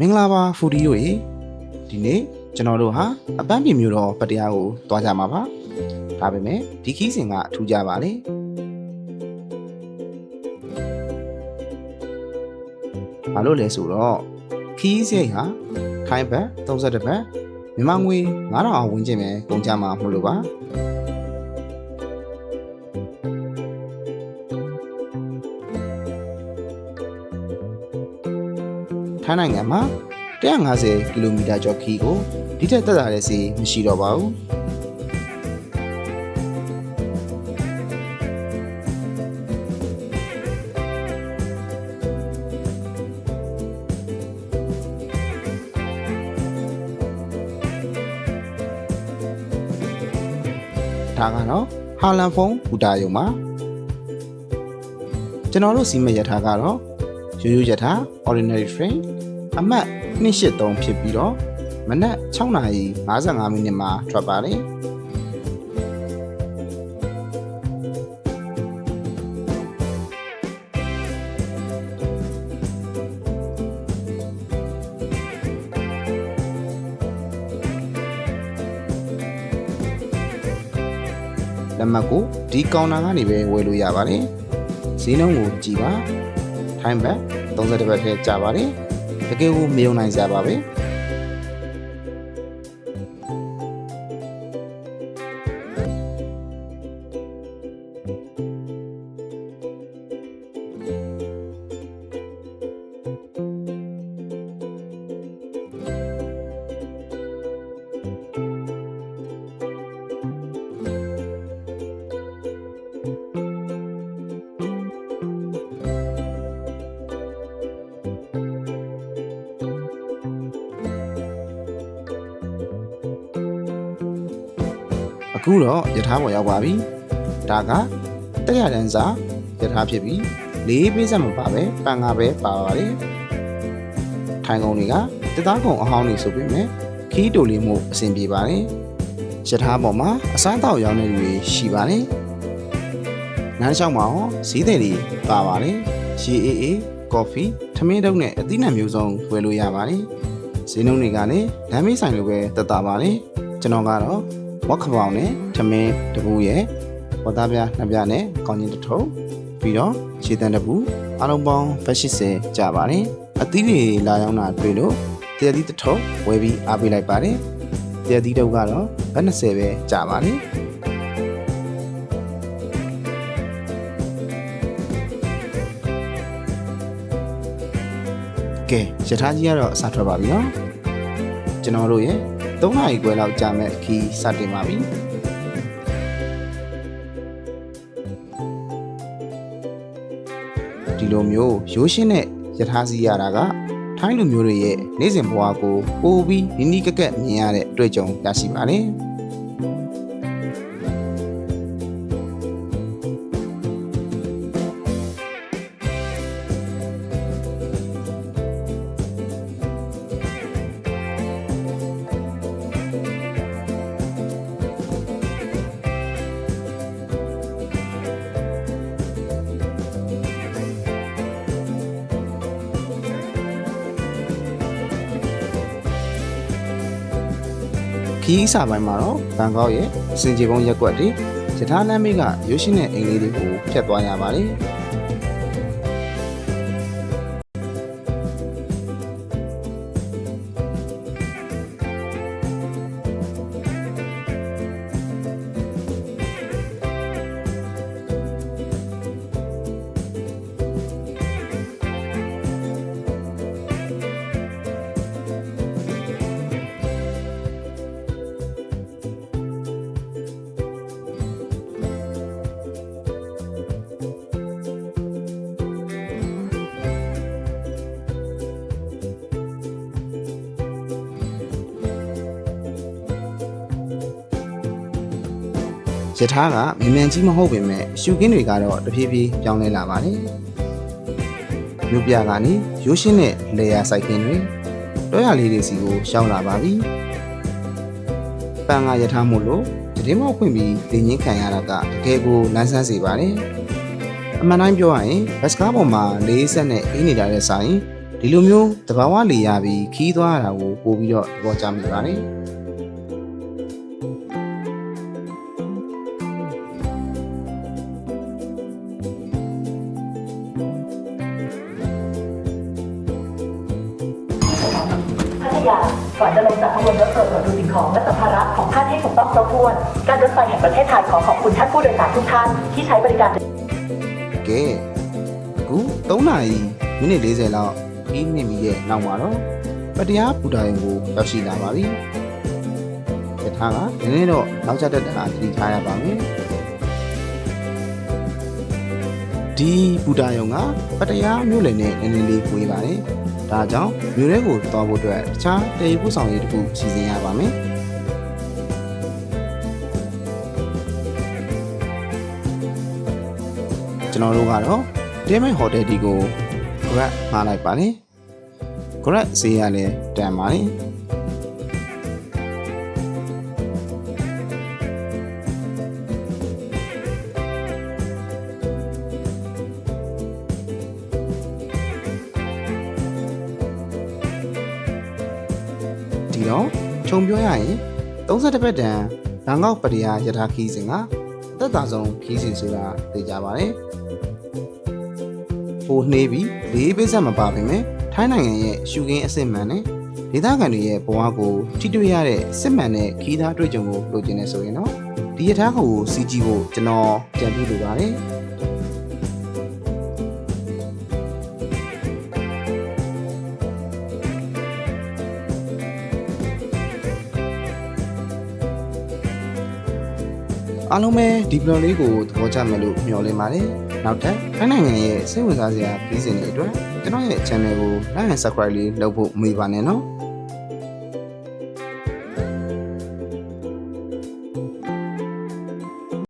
မင်္ဂလာပါဖူဒီယိုရေဒီနေ့ကျွန်တော်တို့ဟာအပန်းပြင်မျိုးတော်ပတရားကိုတွားကြမှာပါဒါပေမဲ့ဒီခီးစဉ်ကအထူးကြပါလေဘာလို့လဲဆိုတော့ခီးစဉ်ဟာခိုင်းဘတ်32ဘတ်မြန်မာငွေ9000အောင်ဝင်ကျင်ပဲကုန်ကြမှာမဟုတ်လို့ပါ ထိုင်းနိုင်ငံမှာ150ကီလိုမီတာကျော်ခီးကိုဒီထက်သက်သာတဲ့စီမရှိတော့ပါဘူးဒါကတော့ဟာလန်ဖုန်းဘူတာယုံပါကျွန်တော်တို့စီမရထားကတော့ရိုးရိုးရထား ordinary train အမှတ်283ဖြစ်ပြီးတော့မနက်6နာရီ55မိနစ်မှာထွက်ပါတယ်လက်မှတ်ကိုဒီကောင်တာကနေပဲဝယ်လို့ရပါတယ်ဈေးနှုန်းကိုကြည်ပါထိုင်းဘတ်30ဘတ်ထဲကျပါတယ် တကယ်ကိုမယုံနိုင်စရာပါပဲ ခုတော့ယထာပေါ်ရောက်ပါပြီဒါကတက်ရတန်းစာယထာဖြစ်ပြီးလေးပေးဆက်မပါပဲပန်ငါပဲပါပါတယ်ထိုင်ကုန်တွေကတသားကုန်အဟောင်းနေဆိုပေမဲ့ခီးတိုလေးမှုအဆင်ပြေပါတယ်ယထာပေါ်မှာအစားတောက်ရောင်းနေလူတွေရှိပါတယ်နန်းလျှောက်မှာရောဈေးသည်တွေပါပါတယ်ရေအေးအေးကော်ဖီထမင်းတုပ်နဲ့အသီးနှံမျိုးစုံဝယ်လို့ရပါတယ်ဈေးနှုန်းတွေကလည်းလမ်းမေးဆိုင်လိုပဲတက်တာပါတယ်ကျွန်တော်ကတော့ ဝက်ခပောင်နဲ့ထမင်းတပူရဲ့ဝတ်သားပြားနှစ်ပြားနဲ့ကောင်းချင်းတစ်ထုပ်ပြီးတော့ခြေတန်းတပူအားလုံးပေါင်းဘတ်80ကျပါတယ်အသီးတွေလာရောက်တာတွေ့လို့တရသီးတစ်ထုပ်ဝယ်ပြီးအားပေးလိုက်ပါတယ်တရသီးတုပ်ကတော့ဘတ်20ပဲကျပါတယ်ကဲရထားကြီးကတော့အစားထွက်ပါပြီနော်ကျွန်တော်တို့ရဲ့ 3နာရီခွဲလောက်ကြာမဲ့ခီးစတင်ပါပြီဒီလိုမျိုးရိုးရှင်းတဲ့ယထာစီရတာကထိုင်းလူမျိုးတွေရဲ့နေ့စဉ်ဘဝကိုပိုပြီးနီးနီးကက်ကက်မြင်ရတဲ့အတွေ့အကြုံရရှိပါတယ် ခီးစာပိုင်းမှာတော့ဘန်ကောက်ရဲ့စင်ကြေပုံရက်ကွက်တွေယထာလမ်းမေးကရိုးရှင်းတဲ့အိမ်လေးတွေကိုဖျက်သွားရပါတယ် ယထာကမြန်မြန်ကြီးမဟုတ်ပေမဲ့ရှုခင်းတွေကတော့တဖြည်းဖြည်းပြောင်းလဲလာပါတယ်မြို့ပြကနေရိုးရှင်းတဲ့လေယာစိုက်ခင်းတွေတောရလေးတွေစီကိုရှောင်းလာပါပြီပန်ကယထာမို့လို့တည်င်းမောက်ဖွင့်ပြီးတင်ချင်းခံရတာကတကယ်ကိုလန်းဆန်းစေပါတယ်အမှန်တိုင်းပြောရရင်ဘတ်စကားပေါ်မှာလေးဆက်နဲ့အေးနေတာတဲ့ဆိုင်ဒီလိုမျိုးတဘာဝလေရပြီးခီးသွားတာကိုပို့ပြီးတော့သဘောကျမိပါတယ် พัทยาก่อนจะลงจากขบวนรถโปรดตรวจดูสิ่งของและสัมภาระของท่านให้ถูกต้องครบถ้วน การรถไฟแห่งประเทศไทยขอขอบคุณท่านผู้โดยสารทุกท่านที่ใช้บริการ ကဲအခု3နာရီမိနစ်40လောက်ခီးမြင့်ပြီးရဲ့နောက်မှာတော့ပတရားပူတာရင်ကိုရောက်ရှိလာပါပြီယထာကနည်းနည်းတော့နောက်ကျတတ်တာသတိထားရပါမယ်ဒီပူတာယုံကပတရားမြို့လယ်နဲ့နည်းနည်းလေးဝေးပါတယ် ဒါကြောင့်မြို့ထဲကိုသွားဖို့အတွက်တခြားတည်ယူပို့ဆောင်ရေးတစ်ခုစီစဉ်ရပါမယ်ကျွန်တော်တို့ကတော့တဲမဲဟိုတယ်ဒီကို Grab မှားလိုက်ပါလေ Grab ဈေးရလဲတန်ပါလေ ဒီတော့ခြုံပြောရရင်31ပတ်တန်ဘန်ကောက်ပရိယာယထာခီးစဉ်ကအသက်သာဆုံးခီးစဉ်ဆိုတာသိကြပါတယ်။ပိုနှေးပြီးလေးပိဆက်မပါပင်မဲ့ထိုင်းနိုင်ငံရဲ့ရှုခင်းအစစ်မှန်နဲ့ဒေသခံတွေရဲ့ဘဝကိုထိတွေ့ရတဲ့စစ်မှန်တဲ့ခီးသားတွေ့ကြုံကိုလိုချင်နေဆိုရင်တော့ဒီယထာကိုစီကြည့်ဖို့ကျွန်တော်ကြံပြလိုပါတယ်။ အားလုံးပဲဒီ blog လေးကိုသဘောကျမယ်လို့မျှော်လင့်ပါတယ်။နောက်ထပ်ထိုင်းနိုင်ငံရဲ့စိတ်ဝင်စားစရာပြီးစဉ်တွေအတွက်ကျွန်တော်ရဲ့ channel ကို like and subscribe လေးလုပ်ဖို့မမေ့ပါနဲ့နော်။